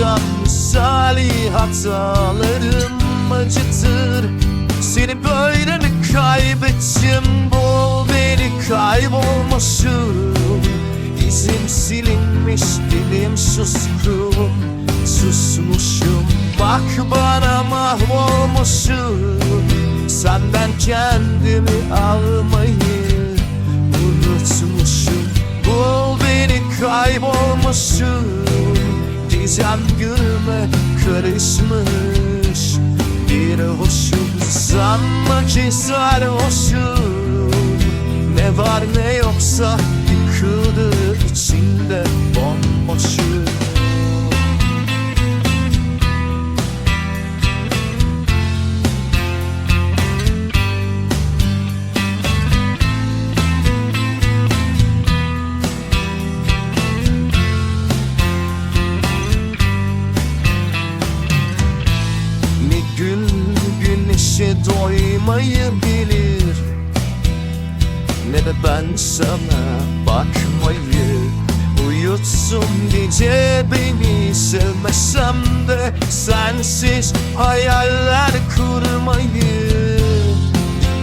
Cam misali hatalarım acıtır. Seni böyle mi kaybettim? Bul beni kaybolmuşum İzim silinmiş dilim suskun Susmuşum bak bana mahvolmuşum Senden kendimi almayı unutmuşum. Bul beni kaybolmuşum Dizem gülme karışmış. Bir hoşum sanma ki sarhoşum Ne var ne yoksa yıkıldı içinde bomboşum Gün güneşe doymayı bilir Ne de ben sana bakmayı Uyutsun gece beni. Sevmesem de Sensiz hayaller kurmayı.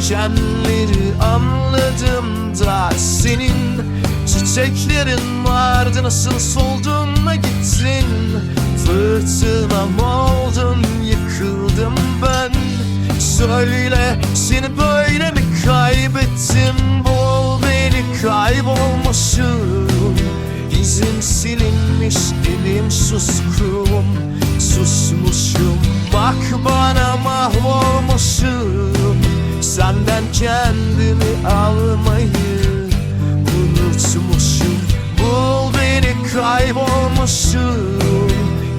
Dikenleri anladım da senin Çiçeklerin vardı. Nasıl soldun da gittin? Fırtınam Söyle seni böyle mi kaybettim? Bul beni kaybolmuşum İzim silinmiş dilim suskun Susmuşum. Bak bana mahvolmuşum. Senden kendimi almayı unutmuşum. Bul beni kaybolmuşum.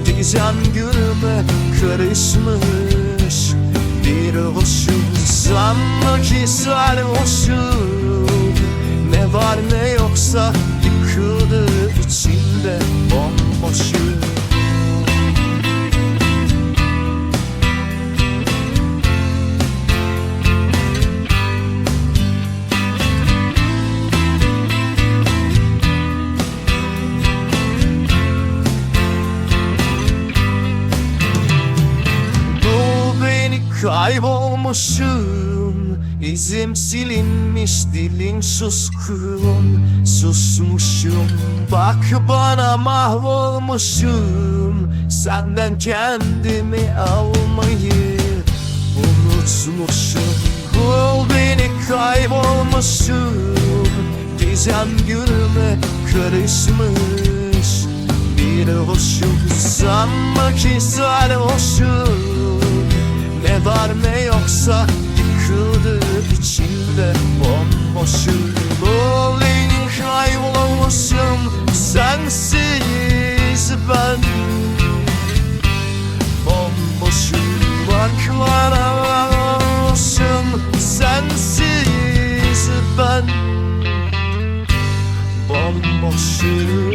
Dizem gülme karışmış Bir hoşum sanma ki sarhoşum Ne var ne yoksa yıkıldı içinde bomboşum kaybolmuşum. İzim silinmiş dilin suskun. Susmuşum. Bak bana mahvolmuşum. Senden kendimi almayı unutmuşum. Bul beni kaybolmuşum. Gizem gülme karışmış Bir hoşum sanma ki sarhoşum Ne var ne yoksa yıkıldı içinde bomboşum Bowling kaybolmuşum sensiz ben. Bomboşum bak bana varmışım sensiz ben. Bomboşum